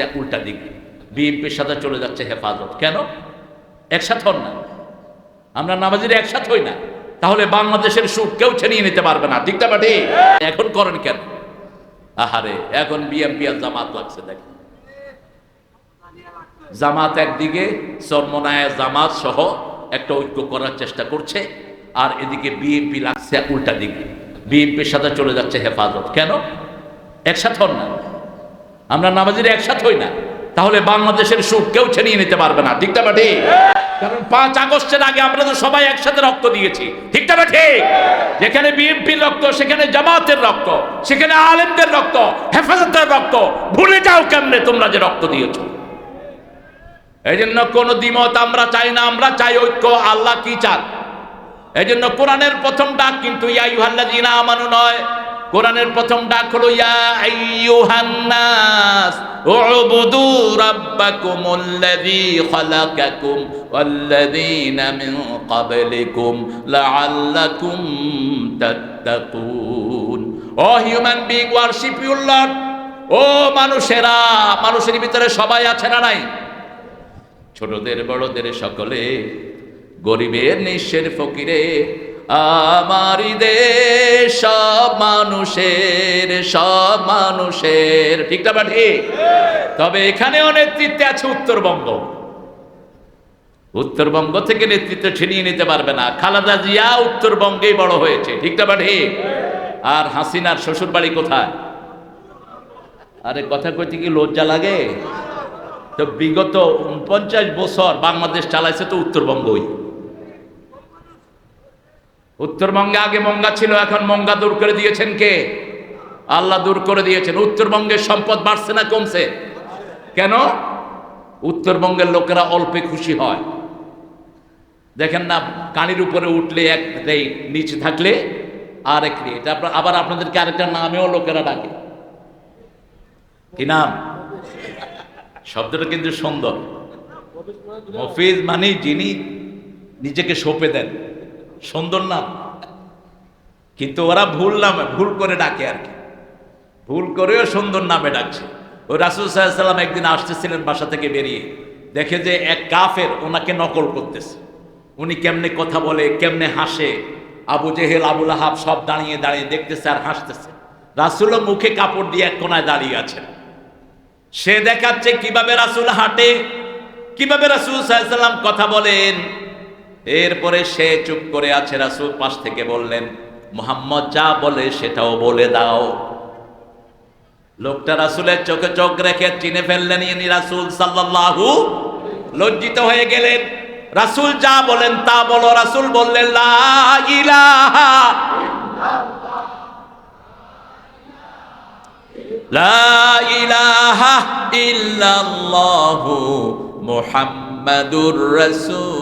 সে উল্টা দিক। বিএনপির সাথে চলে যাচ্ছে হেফাজত। কেন? একসাথে হন না। আমরা নামাজির একসাথে হই না। তাহলে বাংলাদেশের সুখ কেউ ছিনিয়ে নিতে পারবে না। ঠিকটা বাটি এখন করেন কেন? আহারে, এখন বিএমপি আর জামাত লাগছে দেখ জামাত একদিকে, চর্মনায় জামাত সহ একটা ঐক্য করার চেষ্টা করছে, আর এদিকে বিএনপি লাগছে উল্টা দিকে। বিএনপির সাথে চলে যাচ্ছে হেফাজত। কেন? একসাথে হন না। আমরা নামাজির একসাথে হই না। তাহলে বাংলাদেশের সুখ কেউ ছিনিয়ে নিতে পারবে না। ঠিকটা বাটি কারণ পাঁচ আগস্টের আগে আমরা তো সবাই একসাথে রক্ত দিয়েছি। ঠিকটা না ঠিক? যেখানে বিএনপির রক্ত, সেখানে জামাতের রক্ত, সেখানে আলেমদের রক্ত, হেফাজতের রক্ত। ভুলে যাও কেমনে তোমরা যে রক্ত দিয়েছ। এই জন্য কোনো দ্বিমত আমরা চাই না, আমরা চাই ঐক্য। আল্লাহ কি চান? এই জন্য কোরআনের প্রথম ডাক কিন্তু, ইয়া ইউহাল্লাযীনা আমানু নয়। কোরআনের প্রথম ডাক হলো, ইয়া আইয়ুহান্নাস, উবুদু রাব্বাকুমুল্লাযী খালাকাকুম ওয়াল্লাযীনা মিন ক্বাবলিকুম লাআল্লাকুম তাত্তাকুন। ও human being, worship your lord. ও মানুষেরা, মানুষের ভিতরে সবাই আছে না নাই? ছোটদের, বড়দের, সকলে, গরিবের, নিঃস্বের ফকিরে আমারি দেশ সব মানুষের সব মানুষের। ঠিকটা ঠিক তবে এখানেও নেতৃত্বে আছে উত্তরবঙ্গ। উত্তরবঙ্গ থেকে নেতৃত্ব ছিনিয়ে নিতে পারবে না। খালাদা জিয়া উত্তরবঙ্গেই বড় হয়েছে। ঠিকটা ঠিক আর হাসিনার শ্বশুর বাড়ি কোথায়? আরে কথা কইতে কি লজ্জা লাগে? তো বিগত উনপঞ্চাশ বছর বাংলাদেশ চালাইছে তো উত্তরবঙ্গই। উত্তরবঙ্গে আগে মঙ্গা ছিল, এখন মঙ্গা দূর করে দিয়েছেন কে? আল্লাহ দূর করে দিয়েছেন। উত্তরবঙ্গের সম্পদ বাড়ছে না কমছে? কেন? উত্তরবঙ্গের লোকেরা অল্পে খুশি হয়। দেখেন না কানির উপরে উঠলে এক নিচে থাকলে আর এক রেট আবার আপনাদেরকে আরেকটা নামেও লোকেরা ডাকে। কি নাম? শব্দটা কিন্তু সুন্দর। মফিজ মানে যিনি নিজেকে সঁপে দেন। সুন্দর নাম। কিন্তু ওরা ভুল নামে, ভুল করে ডাকে আর কি। ভুল করেও সুন্দর নামে ডাকছে। ওই রাসুল সাল্লাম একদিন আসতেছিলেন বাসা থেকে বেরিয়ে। দেখে যে এক কাফের ওনাকে নকল করতেছে। উনি কেমনে কথা বলে, কেমনে হাসে। আবু জেহেল, আবুল আহাব সব দাঁড়িয়ে দাঁড়িয়ে দেখতেছে আর হাসতেছে। রাসুলও মুখে কাপড় দিয়ে এক কোনায় দাঁড়িয়ে আছেন। সে দেখাচ্ছে কীভাবে রাসুল হাঁটে, কীভাবে রাসুল সাল্লাম কথা বলেন। এরপরে সে চুপ করে আছে রাসুল পাশ থেকে বললেন, মোহাম্মদ যা বলে সেটাও বলে দাও। লোকটা রাসুলের চোখে চোখ রেখে চিনে ফেললেন, ইনি রাসুল সাল্লাল্লাহু লজ্জিত হয়ে গেলেন। রাসুল যা বলেন তা বলো। রাসুল বললেন ইল্লাল্লাহু। মুহাম্মাদুর রাসূলুল্লাহ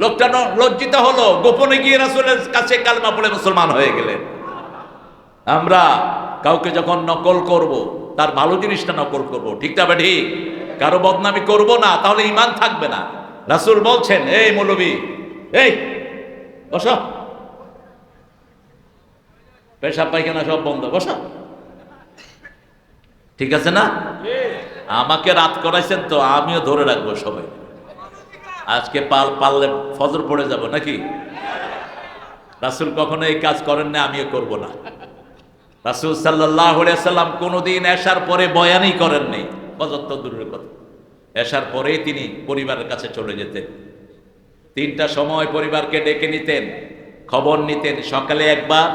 লোকটা লজ্জিত হলো, গোপনে গিয়ে রাসূলের কাছে কালমা পড়ে মুসলমান হয়ে গেলেন। আমরা কাউকে যখন নকল করব, তার ভালো জিনিসটা নকল করব, ঠিক তবে ঠিক? কারও বদনামি করব না, তাহলে ইমান থাকবে না। রাসূল বলছেন, এই মৌলবী, এই, বসো। পেশাব পায়খানা সব বন্ধ, বসা। ঠিক আছে না? আমাকে রাত করাইছেন তো আমিও ধরে রাখব সবাই। আজকে পাল পারলে ফজর পড়ে যাব নাকি? রাসুল কখনো এই কাজ করেন না, আমিও করব না। রাসুল সাল্লাহ সাল্লাম কোনোদিন এসার পরে বয়ানই করেন নেই। ফজর দূরের কথা। এসার পরেই তিনি পরিবারের কাছে চলে যেতেন। তিনটা সময় পরিবারকে ডেকে নিতেন, খবর নিতেন। সকালে একবার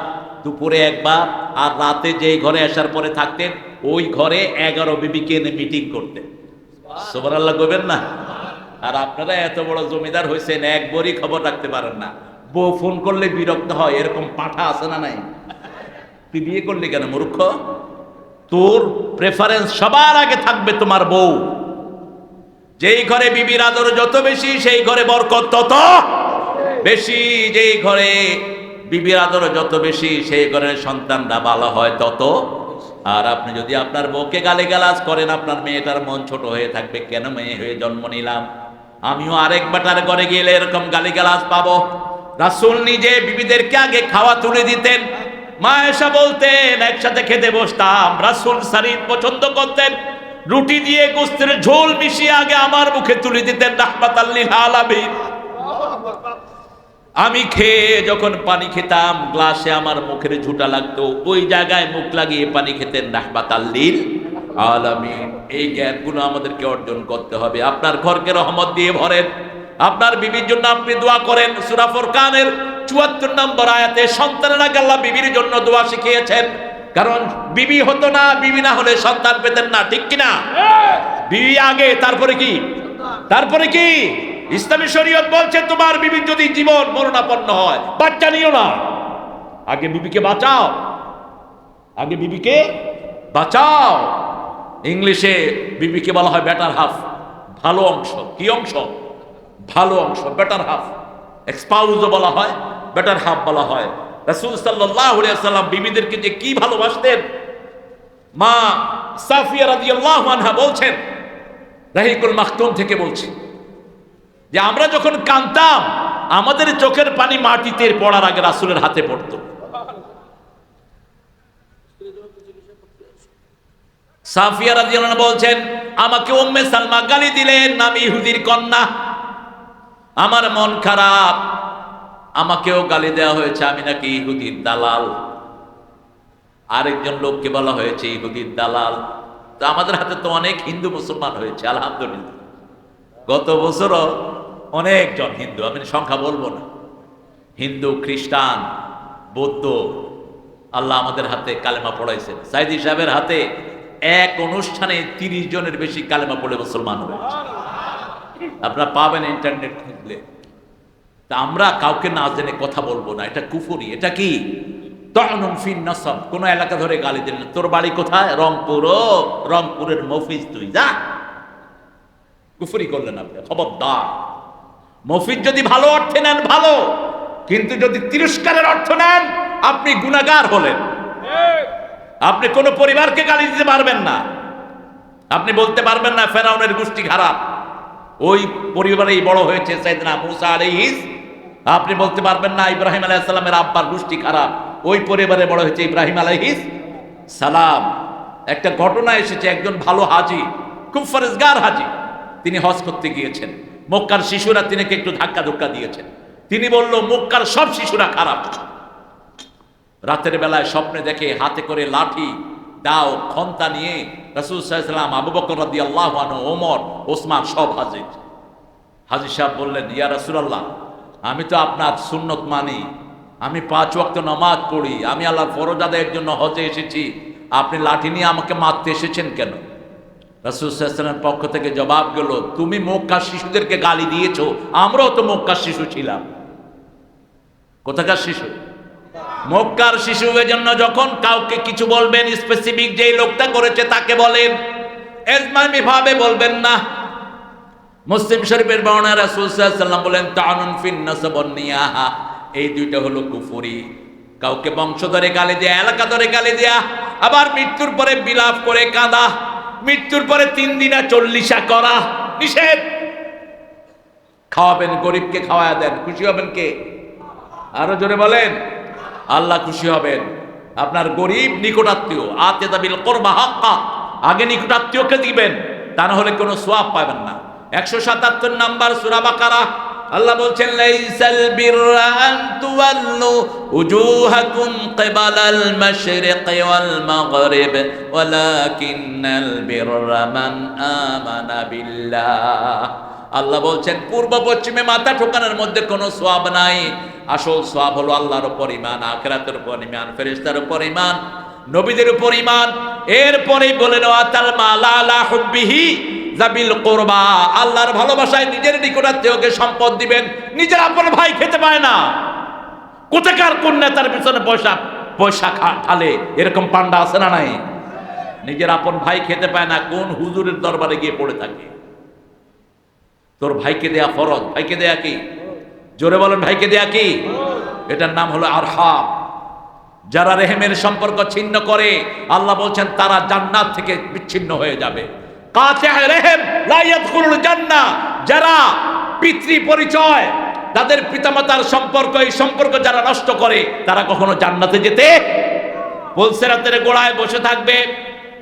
দুপুরে একবার আর রাতে যেই ঘরে আসার পরে থাকতেন, ওই ঘরে এগারো বিবিকে এনে মিটিং করতেন। সোবার আল্লাহ করবেন না? আর আপনারা এত বড় জমিদার হয়েছেন একবারই খবর রাখতে পারেন না। বউ ফোন করলে বিরক্ত হয়, এরকম পাঠা আছে না নাই? তুই বিয়ে করলি কেন, মূর্খ? তোর প্রেফারেন্স সবার আগে থাকবে তোমার বউ। যেই ঘরে বিবির আদর যত বেশি, সেই ঘরে বরকত তত বেশি। যেই ঘরে বিবির আদর যত বেশি সেই ঘরের সন্তানরা ভালো হয় তত আর আপনি যদি আপনার বউকে গালি গালাজ করেন, আপনার মেয়েটার মন ছোট হয়ে থাকবে, কেন মেয়ে হয়ে জন্ম নিলাম? আমিও আরেক বাটার ঘরে গেলে এরকম গালি গালাজ পাবো। রাসুল নিজে বিবিদেরকে আগে খাওয়া তুলে দিতেন। মা এসা বলতেন, একসাথে খেতে বসতাম। রাসুল সারিদ পছন্দ করতেন। রুটি দিয়ে গোস্তের ঝোল মিশিয়ে আগে আমার মুখে তুলে দিতেন রাহমাত আল্লিল আলামিন। আমি খেয়ে যখন পানি খেতাম গ্লাসে আমার মুখের ঝুটা লাগতো। ওই জায়গায় মুখ লাগিয়ে পানি খেতেন রাহমাত আল্লিল আলামিন। এই জ্ঞানগুলো আমাদেরকে অর্জন করতে হবে। আপনার ঘরকে রহমত দিয়ে ভরেন। আপনার বিবির জন্য আপনি দোয়া করেন। সুরাফর কানের চুয়াত্তর নম্বর আয়াতে সন্তানের আগে আল্লাহ বিবির জন্য দোয়া শিখিয়েছেন। কারণ বিবি হতো না বিবি না হলে সন্তান পেতেন না ঠিক কিনা? বিবি আগে তারপরে কি? তারপরে কি? ইসলামী শরীয়ত বলছে, তোমার বিবির যদি জীবন মরণাপন্ন হয়, বাচ্চা নিও না। আগে বিবিকে বাঁচাও। আগে বিবিকে বাঁচাও। ইংলিশে বিবিকে বলা হয় বেটার হাফ ভালো অংশ। কি অংশ? ভালো অংশ বেটার হাফ এক্সপাউজও বলা হয় বেটার হাফ বলা হয়। রাসূল আলাইহি সাল্লাম বিবিদেরকে যে কি ভালোবাসতেন? মা সাফিয়া রাদিয়াল্লাহু আনহা বলছেন, রাহিকুল মাখতুম থেকে বলছি। যে আমরা যখন কাঁদতাম, আমাদের চোখের পানি মাটিতে পড়ার আগে রাসূলের হাতে পড়তো। সাফিয়া রাদিয়াল্লাহু বলছেন, আমাকে উম্মে সালমা গালি দিলেন, আমি ইহুদির কন্যা। আমার মন খারাপ। আমাকেও গালি দেওয়া হয়েছে, আমি নাকি ইহুদির দালাল। আরেকজন লোককে বলা হয়েছে, ইহুদির দালাল। তো আমাদের হাতে তো অনেক হিন্দু মুসলমান হয়েছে, আলহামদুলিল্লাহ। গত বছরও অনেকজন হিন্দু, আমি সংখ্যা বলব না। হিন্দু, খ্রিস্টান, বৌদ্ধ, আল্লাহ আমাদের হাতে কালেমা পড়াইছেন। সাইদি সাহেবের হাতে এক অনুষ্ঠানে তিরিশ জনের বেশি কালেমা পড়ে মুসলমান হয়েছে আপনারা পাবেন ইন্টারনেট খুঁজলে। তা আমরা কাউকে না জেনে কথা বলব না, এটা কুফুরি। এটা কি? তখন ফিন নসব, কোন এলাকা ধরে গালি দিলেন তোর বাড়ি কোথায়? রংপুর। রংপুরের মফিজ তুই, যা। কুফুরি করলেন আপনি, খবরদার। মফিজ যদি ভালো অর্থে নেন, ভালো। কিন্তু যদি তিরস্কারের অর্থ নেন, আপনি গুণাগার হলেন। আপনি কোন পরিবারকে গালি দিতে পারবেন না। আপনি বলতে পারবেন না, ফেরাউনের গোষ্ঠী খারাপ। ওই পরিবারেই বড় হয়েছে আপনি বলতে পারবেন না, ইব্রাহিম আলাইহিস সালামের আব্বার গোষ্ঠী খারাপ। ওই পরিবারে বড় হয়েছে ইব্রাহিম আলাইহিস। সালাম। একটা ঘটনা এসেছে, একজন ভালো হাজি, খুব ফরেজগার হাজি। তিনি হজ করতে গিয়েছেন। মক্কার শিশুরা তিনিকে একটু ধাক্কা ধুক্কা দিয়েছেন। তিনি বলল, মক্কার সব শিশুরা খারাপ। রাতের বেলায় স্বপ্নে দেখে হাতে করে লাঠি, দাও খন্তা নিয়ে রাসুল সাল্লাম আবু বকর আল্লাহ ওমর, ওসমান সব হাজির। হাজির সাহেব বললেন, ইয়া রাসুলাল্লাহ, আমি তো আপনার সুন্নত মানি। আমি পাঁচ ওয়াক্ত নমাজ পড়ি। আমি আল্লাহর ফরজ আদায়ের জন্য হজে এসেছি। আপনি লাঠি নিয়ে আমাকে মারতে এসেছেন কেন? রাসুল সাল্লামের পক্ষ থেকে জবাব গেল, তুমি মক্কার শিশুদেরকে গালি দিয়েছ, আমরাও তো মক্কার শিশু ছিলাম। কোথাকার শিশু? মক্কার শিশু জন্য যখন কাউকে কিছু বলবেন স্পেসিফিক যেই লোকটা করেছে তাকে বলেন। এজমামি ভাবে বলবেন না। মুসলিম শরীফের বর্ণনা রাসূল সাল্লাল্লাহু বলেন, তানুন ফিন নাসাবন নিয়াহা। এই দুইটা হলো কুফরি। কাউকে বংশ ধরে গালি দেয়া, এলাকা ধরে গালি দেয়া, আবার মৃত্যুর পরে বিলাপ করে কাঁদা। মৃত্যুর পরে তিন দিনা চল্লিশা করা। নিষেধ। খাওয়াবেন গরিবকে খাওয়ায়া দেন, খুশি হবেন কে? আরও জোরে বলেন, আল্লাহ খুশি হবেন। আপনার গরিব নিকটাত্মীয় আতে দাবিল করবা হাক্কা, আগে নিকটাত্মীয়কে দিবেন, তা না হলে কোনো সোয়াব পাবেন না। একশো সাতাত্তর নাম্বার সুরা বাকারা আল্লাহ বলছেন, লাইসাল বিররা আন তুওয়াল্লু উজুহাকুম কিবালাল মাশরিক ওয়াল মাগরিব, ওয়ালাকিন্নাল বিররা মান আমানা বিল্লাহ। আল্লাহ বলছেন, পূর্ব পশ্চিমে মাথা ঠোকানোর মধ্যে কোনো সোয়াব নাই। আসল সোয়াব হলো আল্লাহর উপর ইমান আখেরাতের উপর ইমান ফেরেশতার উপর ইমান নবীদের উপর ইমান এরপরেই বলেন আতাল মালা আলা হুব্বিহি জাবিল কোরবা, আল্লাহর ভালোবাসায় নিজের নিকটাত্মীয়কে সম্পদ দিবেন, নিজের আপন ভাই খেতে পায় না। কোথাকার কোন নেতার পিছনে পয়সা পয়সা খালে এরকম পান্ডা আছে না নাই? নিজের আপন ভাই খেতে পায় না, কোন হুজুরের দরবারে গিয়ে পড়ে থাকে? তোর ভাইকে দেয়া ফরজ, ভাইকে দেয়া কি? জোরে বলেন, ভাইকে দেয়া কি? এটার নাম হলো আরহাম। যারা রেহেমের সম্পর্ক ছিন্ন করে, আল্লাহ বলছেন তারা জান্নাত থেকে বিচ্ছিন্ন হয়ে যাবে। যারা পিতৃ পরিচয়, তাদের পিতামাতার সম্পর্ক, এই সম্পর্ক যারা নষ্ট করে, তারা কখনো জান্নাতে যেতে পুলসেরাতের গোড়ায় বসে থাকবে।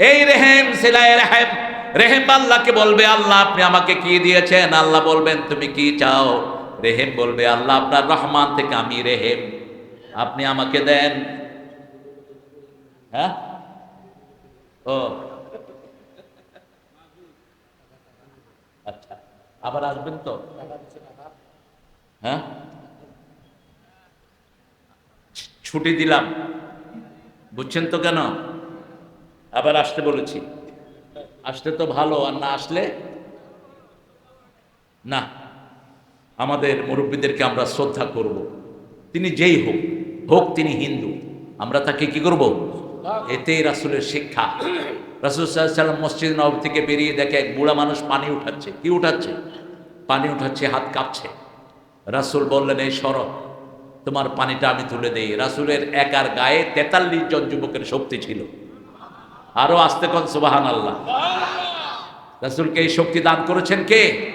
এই রেহেম, সেলাই রেহেম রেহেম আল্লাহকে বলবে, আল্লাহ, আপনি আমাকে কি দিয়েছেন? আল্লাহ বলবেন, তুমি কি চাও? রেহেম বলবে, আল্লাহ, আপনার রহমান থেকে আমি রেহেম। আপনি আমাকে দেন। হ্যাঁ? ও আচ্ছা আবার আসবেন তো? হ্যাঁ? ছুটি দিলাম। বুঝছেন তো কেন? আবার আসতে বলেছি। আসতে তো ভালো আর না আসলে? না আমাদের মুরব্বীদেরকে আমরা শ্রদ্ধা করব। তিনি যেই হোক হোক তিনি হিন্দু। আমরা তাকে কি করব? এতেই রাসুলের শিক্ষা। রাসুল সাল্লাম মসজিদ নব থেকে বেরিয়ে দেখে এক বুড়া মানুষ পানি উঠাচ্ছে। কি উঠাচ্ছে? পানি উঠাচ্ছে, হাত কাঁপছে। রাসুল বললেন, এই সর, তোমার পানিটা আমি তুলে দেই। রাসুলের একার গায়ে তেতাল্লিশ জন যুবকের শক্তি ছিল। আরও আসতে কন সুবাহান আল্লাহ রাসুলকে এই শক্তি দান করেছেন কে?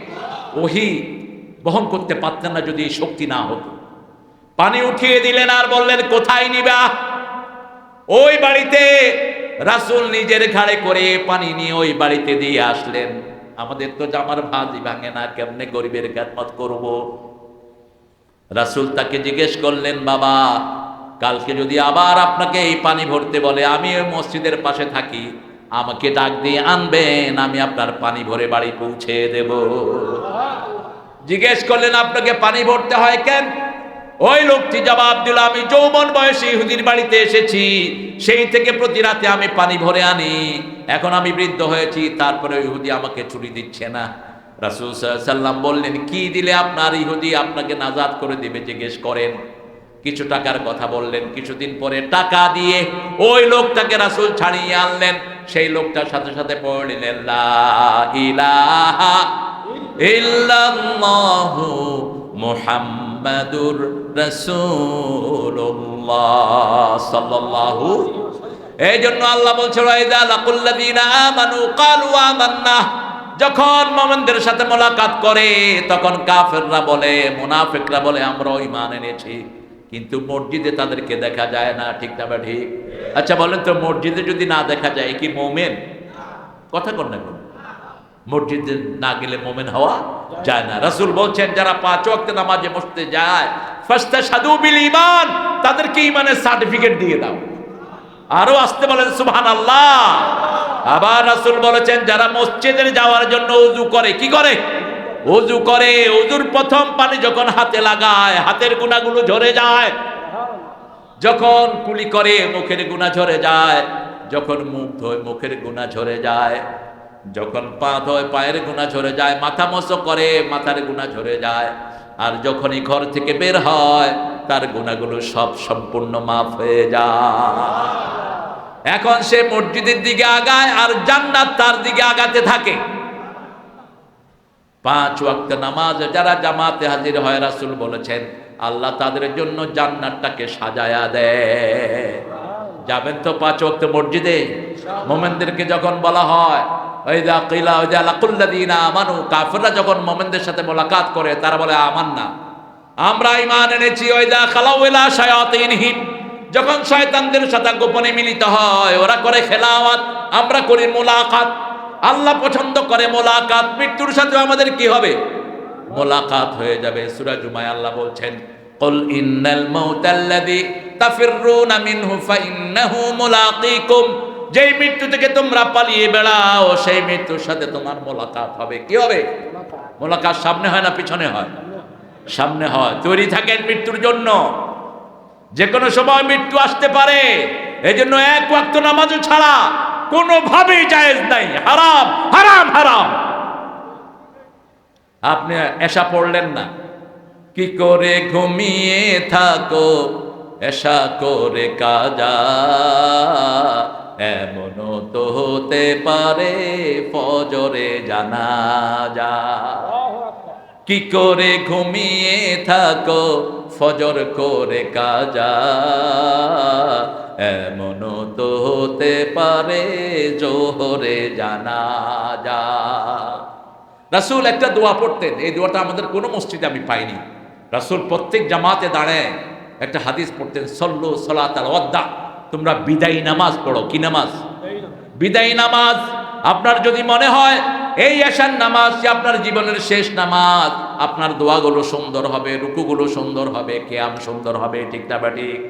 ওহি। বহন করতে পারতেন না যদি এই শক্তি না হতো। পানি উঠিয়ে দিলেন আর বললেন, কোথায় নিবা? ওই বাড়িতে রাসুল নিজের ঘাড়ে করে পানি নিয়ে ওই বাড়িতে দিয়ে আসলেন। আমাদের তো জামার ভাজি ভাঙে না, কেমনে গরিবের খ্যাতমত করব? রাসুল তাকে জিজ্ঞেস করলেন, বাবা, কালকে যদি আবার আপনাকে এই পানি ভরতে বলে, আমি ওই মসজিদের পাশে থাকি, আমাকে ডাক দিয়ে আনবেন, আমি আপনার পানি ভরে বাড়ি পৌঁছে দেব। জিজ্ঞেস করলেন, আপনাকে পানি ভরতে হয় কেন? ওই লোকটি জবাব দিল, আমি যৌবন বয়সে ইহুদির বাড়িতে এসেছি। সেই থেকে প্রতি রাতে আমি পানি ভরে আনি। এখন আমি বৃদ্ধ হয়েছি, তারপরে ইহুদি আমাকে ছুটি দিচ্ছে না। রাসুল সাল্লাম বললেন, কি দিলে আপনার ইহুদি আপনাকে নাজাদ করে দিবে? জিজ্ঞেস করেন। কিছু টাকার কথা বললেন। কিছুদিন পরে টাকা দিয়ে ওই লোকটাকে রাসুল ছাড়িয়ে আনলেন। সেই লোকটার সাথে সাথে পড়লেন ইলাহা ইল্লাল্লাহু মুহাম্মাদুর এই জন্য আল্লাহ বলছে যখন মোমেনদের সাথে মোলাকাত করে, তখন কাফেররা বলে, মুনাফিকরা বলে, আমরাও ঈমান এনেছি, কিন্তু মসজিদে তাদেরকে দেখা যায় না। ঠিক না বা ঠিক? আচ্ছা বলেন তো, মসজিদে যদি না দেখা যায়, কি মোমেন? কথা কর না কোন? মসজিদে না গেলে মোমেন হওয়া যায় না। রাসূল বলছেন, যারা পাঁচ ওয়াক্ত নামাজে বসতে যায় ফাস্তা সাদু বিল ঈমান তাদেরকে ঈমানের সার্টিফিকেট দিয়ে দাও। আরও আসতে বলেন সুবহান আল্লাহ আবার রাসূল বলেছেন, যারা মসজিদে যাওয়ার জন্য উজু করে, কি করে? উজু করে। উজুর প্রথম পানি যখন হাতে লাগায়, হাতের গুণাগুলো ঝরে যায়। যখন কুলি করে, মুখের গুণা ঝরে যায়। যখন মুখ ধোয়, মুখের গুণা ঝরে যায়। যখন পা ধোয়, পায়ের গুণা ঝরে যায়। মাথা মশো করে, মাথার গুণা ঝরে যায়। আর যখনই ঘর থেকে বের হয়, তার গুণাগুলো সব সম্পূর্ণ মাফ হয়ে যায়। এখন সে মসজিদের দিকে আগায় আর জান্নাত তার দিকে আগাতে থাকে। পাঁচ ওয়াক্ত নামাজ যারা জামাতে হাজির হয়, রাসুল বলেছেন, আল্লাহ তাদের জন্য জান্নাতটাকে সাজায়া দেয় যাবেন তো পাঁচ ওয়াক্ত মসজিদে? মোমেনদেরকে যখন বলা হয় ওই দা কিলা ওই দা লাকুল্লাদিনা আমানু কাফেররা যখন মোমেনদের সাথে মোলাকাত করে তারা বলে আমান না আমরা ইমান এনেছি ওই দা খালাউলা শায়াতিনহিম যখন শয়তানদের সাথে গোপনে মিলিত হয় ওরা করে খেলাওয়াত আমরা করি মোলাকাত আল্লাহ পছন্দ করে মোলাকাত মৃত্যুর সাথে আমাদের কি হবে মোলাকাত হয়ে যাবে সূরা জুমায় আল্লাহ বলছেন قل إن الموت الذي تفرون منه فإنه ملاقيكم যেই মৃত্যু থেকে তোমরা পালিয়ে বেড়াও, সেই মৃত্যুর সাথে তোমার মোলাকাত হবে। কি হবে? মোলাকাত সামনে হয় না পিছনে হয়? সামনে হয়। তৈরি থাকেন মৃত্যুর জন্য। যে কোনো সময় মৃত্যু আসতে পারে। এই জন্য এক ওয়াক্ত নামাজও ছাড়া কোনোভাবেই জায়েজ নাই। হারাম হারাম হারাম। আপনি এসা পড়লেন না? কি করে ঘুমিয়ে থাকো? এসা করে কাজা। এমনও তো হতে পারে, ফজরে জানা যা কি করে ঘুমিয়ে থাকো, ফজর করে কাজা। এমনও তো হতে পারে, জোহরে জানা যা রাসুল একটা দোয়া পড়তেন, এই দোয়াটা আমাদের কোনো মসজিদে আমি পাইনি। রাসুল প্রত্যেক জামাতে দাঁড়ায়, একটা হাদিস পড়তেন, সল্লু সলাত ওয়াদ্দা। তোমরা বিদায়ী নামাজ পড়ো। কি নামাজ? বিদায়ী নামাজ। আপনার যদি মনে হয়, এই আসার নামাজ আপনার জীবনের শেষ নামাজ, আপনার দোয়াগুলো সুন্দর হবে, রুকুগুলো সুন্দর হবে, কেয়াম সুন্দর হবে, ঠিক না ঠিক?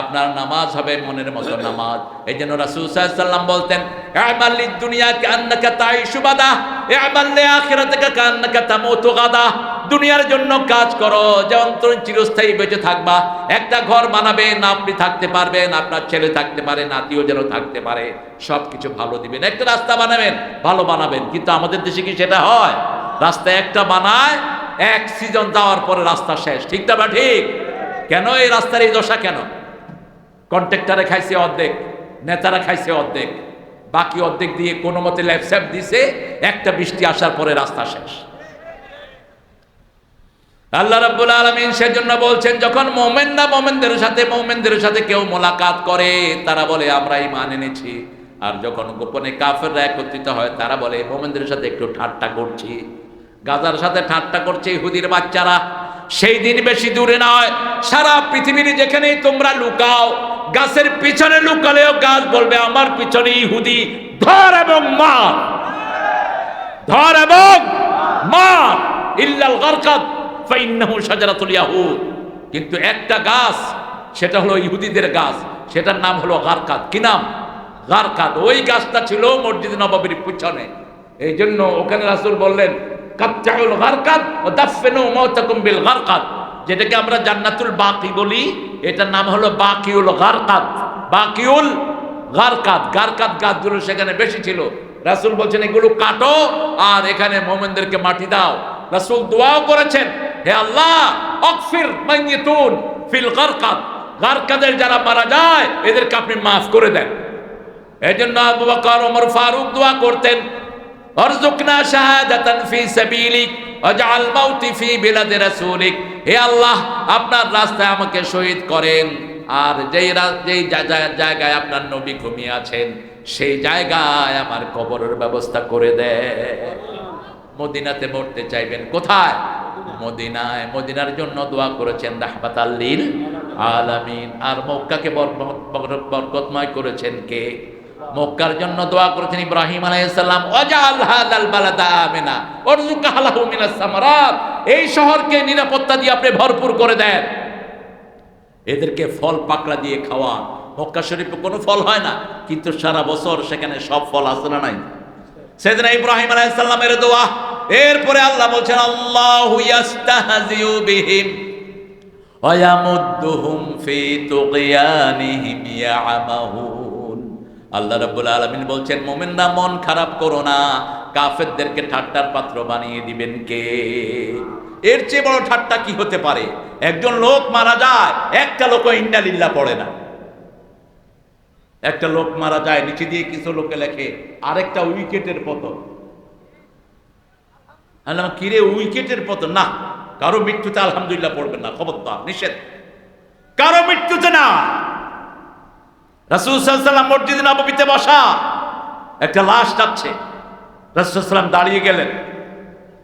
আপনার নামাজ হবে মনের মতো নামাজ। এই জন্য রাসূল সাল্লাম বলতেন দুনিয়া কে আন্নাকা তাইশু বাদা আমাল্লি আখিরাতাকা কান্নাকা তামুতু গাদা। দুনিয়ার জন্য কাজ করো যেমন তুমি চিরস্থায়ী বেঁচে থাকবা। একটা ঘর বানাবেন আপনি থাকতে পারবেন, আপনার ছেলে থাকতে পারে, নাতিও যেন থাকতে পারে সব কিছু ভালো দিবেন। একটা রাস্তা বানাবেন, ভালো বানাবেন। কিন্তু আমাদের দেশে কি সেটা হয়? রাস্তা একটা বানায়, এক সিজন যাওয়ার পরে রাস্তা শেষ। ঠিক না বা ঠিক? কেন এই রাস্তার এই দশা কেন? কন্ট্রাক্টারে খাইছে অর্ধেক, নেতারা খাইছে অর্ধেক। বাকি অর্ধেক দিয়ে কোনো মতে ল্যাপস্যাপ দিছে, একটা বৃষ্টি আসার পরে রাস্তা শেষ। আল্লাহ রাব্বুল আলামিন সেজন্য বলছেন, যখন মোমেনরা মোমেনদের সাথে মোমেনদের সাথে কেউ মোলাকাত করে, তারা বলে, আমরা ঈমান এনেছি। আর যখন গোপনে কাফেররা একত্রিত হয়, তারা বলে, মোমেনদের সাথে একটু ঠাট্টা করছি। গাজার সাথে ঠাট্টা করছে ইহুদির বাচ্চারা। সেই দিন বেশি দূরে নয়, সারা পৃথিবীর যেখানেই তোমরা লুকাও, গাছের পিছনে লুকালেও গাছ বলবে, আমার পিছনে ইহুদি, ধর এবং মার। ধর এবং মার। ইল্লাল গারকাত। ফাইন্নাহু শাজারাতুল ইয়াহুদ। কিন্তু একটা গাছ, সেটা হলো ইহুদিদের গাছ, সেটার নাম হলো গারকাত কি নাম? গারকাত ওই গাছটা ছিল মসজিদ নবাবির পিছনে। এই জন্য ওখানে রাসুল বললেন কাত্তাউল গারকাত ও দাফিনু মাউতাকুম বিল গারকাত যেটাকে আমরা জান্নাতুল বাকি বলি, এটার নাম হলো বাকিউল গারকাত বাকিউল গারকাত গারকাত গাছগুলো সেখানে বেশি ছিল। রাসূল বলছেন, এগুলো কাটো আর এখানে মোমেনদেরকে মাটি দাও। রাসূল দোয়াও করেছেন। হে আল্লাহ, অকফির মাইয়িতুন ফিল গারকাত গারকাদের যারা মারা যায়, এদেরকে আপনি মাফ করে দেন। এজন্য আবু বকর, ওমর ফারুক দোয়া করতেন অরজুকনা শাহাদাতান ফি সাবিলিক ওয়াজআল মাউতি ফি বিলাদি রাসূলিক। হে আল্লাহ, আপনার রাস্তায় আমাকে শহীদ করেন, আর যেই যেই জায়গায় আপনার নবী ঘুমিয়ে আছেন, সেই জায়গায় আমার কবরের ব্যবস্থা করে দেয় মদিনাতে মরতে চাইবেন, কোথায়? মদিনায়, মদিনার জন্য দোয়া করেছেন রাহমাত আল্লিল আলামিন। আর মক্কাকে বর- বর- বরকতময় করেছেন কে? মক্কার জন্য দোয়া করেছেন ইব্রাহিম আলাইহিসসালাম ওয়াজআল হাদাল বালাদা আমিনা, ওয়ারযুক আহলাহু মিনাস সামারাত। এই শহরকে নিরাপত্তা দিয়ে আপনি ভরপুর করে দেন। এদেরকে ফল পাকড়া দিয়ে খাওয়া। মক্কা শরীফে কোনো ফল হয় না, কিন্তু সারা বছর সেখানে সব ফল আসে না নাই? সেদিন ইব্রাহিম আলাইহিসসালামের দোয়া এরপরে আল্লাহ বলছেন, আল্লাহু ইয়াস্তাহজিউ বিহিম, ওয়ায়ামুদ্দুহুম ফি তুগয়ানিহিম ইয়ামাহুন আল্লাহ রাব্বুল আলামিন বলছেন, মুমিনরা মন খারাপ করো না, কাফেরদেরকে ঠাট্টার পাত্র বানিয়ে দিবেন কে? এর চেয়ে বড় ঠাট্টা কি হতে পারে? একজন লোক মারা যায়, একটা লোক ইন্ডালিল্লাহ পড়ে না। একটা লোক মারা যায়, নিচে দিয়ে কিছু লোকে লেখে, আরেকটা উইকেটের পতন। আল্লাহ কিরে উইকেটের পতন না। কারও মৃত্যুতে আলহামদুলিল্লাহ পড়বেন না। খবরদার, নিষেধ। কারও মৃত্যুতে না। রাসুল সাল্লাম মসজিদ নবমীতে বসা। একটা লাশ যাচ্ছে। সাল্লাম দাঁড়িয়ে গেলেন।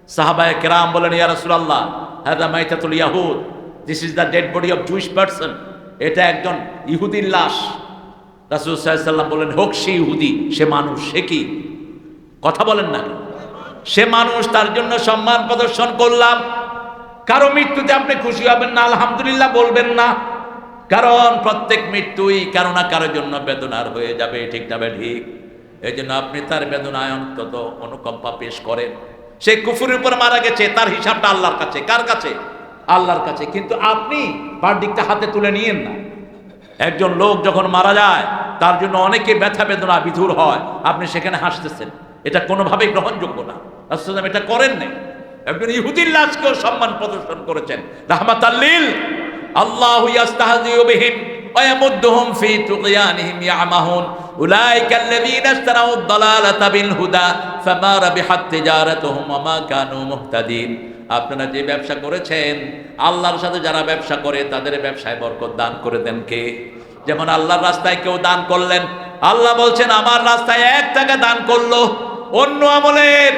সাহাবায়ে কেরাম বলেন ইয়া রাসূলুল্লাহ হাদা মাইতাতুল ইয়াহুদ। This is the dead body of Jewish person এটা একজন ইহুদির লাশ। রাসূল সাল্লাম বলেন হোক সে ইহুদি, সে মানুষ, সে কি? কথা বলেন না সে মানুষ তার জন্য সম্মান প্রদর্শন করলাম। কারও মৃত্যুতে আপনি খুশি হবেন না, আলহামদুলিল্লাহ বলবেন না। কারণ প্রত্যেক মৃত্যুই কারও না কারোর জন্য বেদনার হয়ে যাবে, ঠিক যাবে ঠিক? এই জন্য আপনি তার বেদনায় অন্তত অনুকম্পা পেশ করেন। সে কুফুরের উপর মারা গেছে, তার হিসাবটা আল্লাহর কাছে, কার কাছে? আল্লাহর কাছে। কিন্তু আপনি বার্ডিকটা হাতে তুলে নিয়েন না। একজন লোক যখন মারা যায়, তার জন্য অনেকে ব্যথা বেদনা বিধুর হয়। আপনি সেখানে হাসতেছেন। এটা কোনোভাবেই গ্রহণযোগ্য না রাসূলুল্লাহ এটা করেন নাই একজন ইহুদির লাশকেও সম্মান প্রদর্শন করেছেন রাহমাত আল্লিল আল্লাহু ইয়াস্তাহজিউ বিহিম ويمدهم في طغيانهم يعمهون أولئك الذين اشتروا الضلالة بالهدى فما ربحت تجارتهم وما كانوا مهتدين আপনারা যে ব্যবসা করেছেন আল্লাহর সাথে যারা ব্যবসা করে তাদের ব্যবসায় বরকত দান করে দেন কে যেমন আল্লাহর রাস্তায় কেউ দান করলেন আল্লাহ বলছেন আমার রাস্তায় এক টাকা দান করলো অন্য আমলের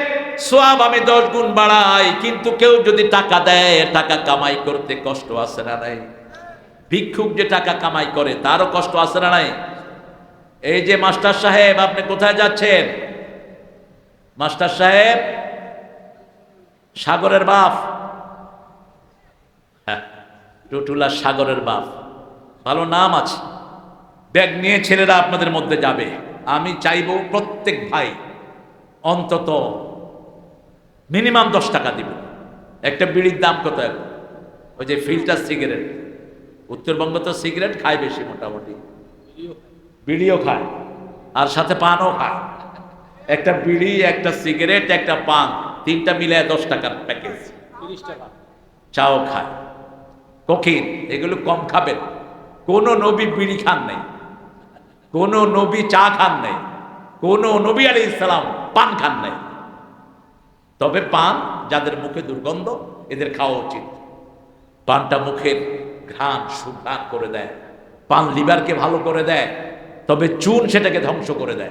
সোয়াব আমি দশ গুণ বাড়াই, কিন্তু কেউ যদি টাকা দেয়, টাকা কামাই করতে কষ্ট আছে না নাই? ভিক্ষুক যে টাকা কামাই করে, তারও কষ্ট আছে না নাই? এই যে মাস্টার সাহেব, আপনি কোথায় যাচ্ছেন? মাস্টার সাহেব, সাগরের বাপ। হ্যাঁ টুটুলা সাগরের বাপ। ভালো নাম আছে। ব্যাগ নিয়ে ছেলেরা আপনাদের মধ্যে যাবে। আমি চাইব প্রত্যেক ভাই অন্তত মিনিমাম দশ টাকা দিব। একটা বিড়ির দাম কত এখন? ওই যে ফিল্টার সিগারেট। উত্তরবঙ্গ তো সিগারেট খায় বেশি মোটামুটি। বিড়িও খায় আর সাথে পানও খায়। একটা বিড়ি একটা সিগারেট একটা পান তিনটা মিলে দশ টাকার প্যাকেজ। চাও খায়। কোকিন এগুলো কম খাবেন। কোনো নবী বিড়ি খান নাই। কোনো নবী চা খান নাই। কোন নবী আলী ইসলাম পান খান নাই। তবে পান যাদের মুখে দুর্গন্ধ, এদের খাওয়া উচিত। পানটা মুখের ঘ্রাণ সুঘ্রাণ করে দেয়। পান লিভারকে ভালো করে দেয়। তবে চুন সেটাকে ধ্বংস করে দেয়।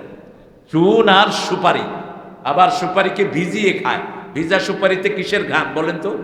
চুন আর সুপারি। আবার সুপারিকে ভিজিয়ে খায়। ভিজা সুপারিতে কিসের ঘ্রাণ বলেন তো?